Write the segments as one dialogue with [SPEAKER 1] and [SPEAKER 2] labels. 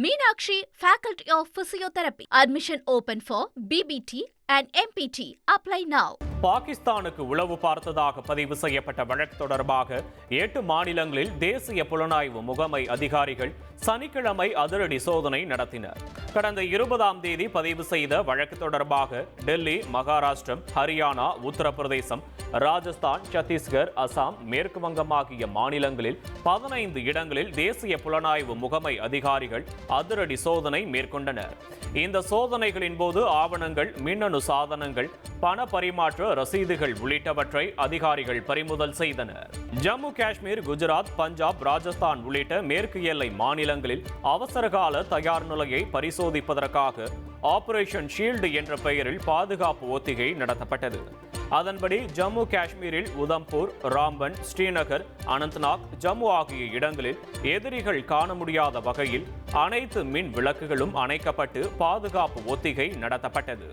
[SPEAKER 1] Meenakshi, Faculty of Physiotherapy. Admission open for BBT and MPT. Apply now.
[SPEAKER 2] பாகிஸ்தானுக்கு உளவு பார்த்ததாக பதிவு செய்யப்பட்ட வழக்கு தொடர்பாக எட்டு மாநிலங்களில் தேசிய புலனாய்வு முகமை அதிகாரிகள் சனிக்கிழமை அதிரடி சோதனை நடத்தினர். கடந்த இருபதாம் தேதி பதிவு செய்த வழக்கு தொடர்பாக டெல்லி மகாராஷ்டிரம் ஹரியானா உத்தரப்பிரதேசம் ராஜஸ்தான் சத்தீஸ்கர் அசாம் மேற்கு வங்கம் ஆகிய மாநிலங்களில் பதினைந்து இடங்களில் தேசிய புலனாய்வு முகமை அதிகாரிகள் அதிரடி சோதனை மேற்கொண்டனர். இந்த சோதனைகளின் போது ஆவணங்கள் மின்னணு சாதனங்கள் பண பரிமாற்ற ரசீதுகள் உள்ளிட்டவற்றை அதிகாரிகள் பறிமுதல் செய்தனர். ஜம்மு காஷ்மீர் குஜராத் பஞ்சாப் ராஜஸ்தான் உள்ளிட்ட மேற்கு எல்லை மாநிலங்களில் அவசரகால தயார் நிலையை பரிசோதிப்பதற்காக ஆபரேஷன் ஷீல்டு என்ற பெயரில் பாதுகாப்பு ஒத்திகை நடத்தப்பட்டது. அதன்படி ஜம்மு காஷ்மீரில் உதம்பூர் ராம்பன் ஸ்ரீநகர் அனந்த்நாக் ஜம்மு ஆகிய இடங்களில் எதிரிகள் காண முடியாத வகையில் அனைத்து மின் விளக்குகளும் அணைக்கப்பட்டு பாதுகாப்பு ஒத்திகை நடத்தப்பட்டது.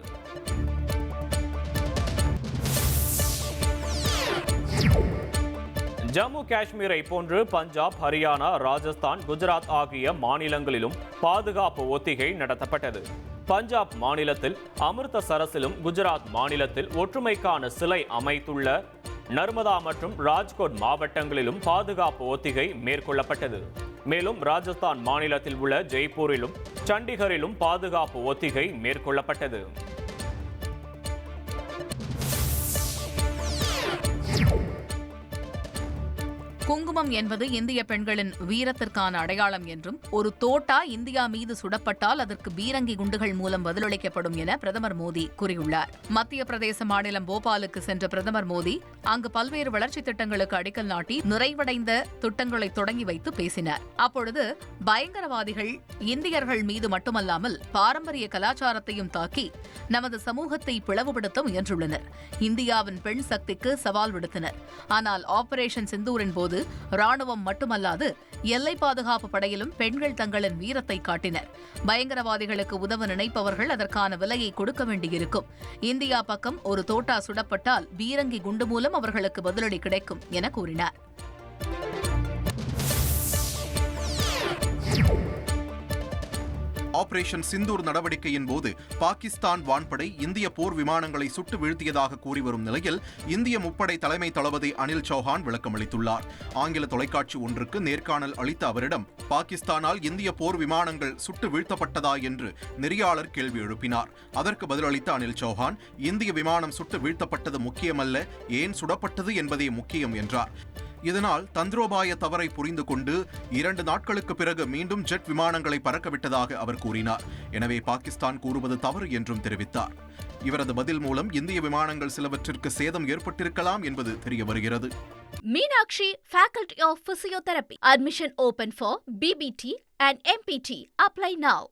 [SPEAKER 2] ஜம்மு காஷ்மீரை போன்று பஞ்சாப் ஹரியானா ராஜஸ்தான் குஜராத் ஆகிய மாநிலங்களிலும் பாதுகாப்பு ஒத்திகை நடத்தப்பட்டது. பஞ்சாப் மாநிலத்தில் அமிர்தசரஸிலும் குஜராத் மாநிலத்தில் ஒற்றுமைக்கான சிலை அமைத்துள்ள நர்மதா மற்றும் ராஜ்கோட் மாவட்டங்களிலும் பாதுகாப்பு ஒத்திகை மேற்கொள்ளப்பட்டது. மேலும் ராஜஸ்தான் மாநிலத்தில் உள்ள ஜெய்ப்பூரிலும் சண்டிகரிலும் பாதுகாப்பு ஒத்திகை மேற்கொள்ளப்பட்டது.
[SPEAKER 3] குங்குமம் என்பது இந்திய பெண்களின் வீரத்திற்கான அடையாளம் என்றும் ஒரு தோட்டா இந்தியா மீது சுடப்பட்டால் அதற்கு பீரங்கி குண்டுகள் மூலம் பதிலளிக்கப்படும் என பிரதமர் மோடி கூறியுள்ளார். மத்திய பிரதேச மாநிலம் போபாலுக்கு சென்ற பிரதமர் மோடி அங்கு பல்வேறு வளர்ச்சித் திட்டங்களுக்கு அடிக்கல் நாட்டி நிறைவடைந்த திட்டங்களை தொடங்கி வைத்து பேசினார். அப்பொழுது பயங்கரவாதிகள் இந்தியர்கள் மீது மட்டுமல்லாமல் பாரம்பரிய கலாச்சாரத்தையும் தாக்கி நமது சமூகத்தை பிளவுபடுத்த முயன்றுள்ளனர். இந்தியாவின் பெண் சக்திக்கு சவால் விடுத்தனர். ஆனால் ஆபரேஷன் சிந்தூரின் போது ராணுவம் மட்டுமல்லாது எல்லை பாதுகாப்பு படையிலும் பெண்கள் தங்களின் வீரத்தை காட்டினர். பயங்கரவாதிகளுக்கு உதவ நினைப்பவர்கள் அதற்கான விலையை கொடுக்க வேண்டியிருக்கும். இந்தியா பக்கம் ஒரு தோட்டா சுடப்பட்டால் பீரங்கி குண்டு மூலம் அவர்களுக்கு பதிலடி கிடைக்கும் என கூறினார்.
[SPEAKER 4] ஆபரேஷன் சிந்தூர் நடவடிக்கையின் போது பாகிஸ்தான் வான்படை இந்திய போர் விமானங்களை சுட்டு வீழ்த்தியதாக கூறி வரும் நிலையில் இந்திய முப்படை தலைமை தளபதி அனில் சௌஹான் விளக்கமளித்துள்ளார் ஆங்கில தொலைக்காட்சி ஒன்றுக்கு நேர்காணல் அளித்த அவரிடம் பாகிஸ்தானால் இந்திய போர் விமானங்கள் சுட்டு வீழ்த்தப்பட்டதா? என்று நெறியாளர் கேள்வி எழுப்பினார். அதற்கு பதிலளித்த அனில் சௌஹான் இந்திய விமானம் சுட்டு வீழ்த்தப்பட்டது முக்கியமல்ல ஏன் சுடப்பட்டது என்பதே முக்கியம் என்றார். இதனால் தந்திரோபாய தவறை புரிந்து கொண்டு இரண்டு நாட்களுக்கு பிறகு மீண்டும் ஜெட் விமானங்களை பறக்கவிட்டதாக அவர் கூறினார். எனவே பாகிஸ்தான் கூறுவது தவறு என்றும் தெரிவித்தார். இவரது பதில் மூலம் இந்திய விமானங்கள் சிலவற்றிற்கு சேதம் ஏற்பட்டிருக்கலாம் என்பது தெரிய வருகிறது.
[SPEAKER 1] Meenakshi faculty of physiotherapy admission open for BPT and MPT apply now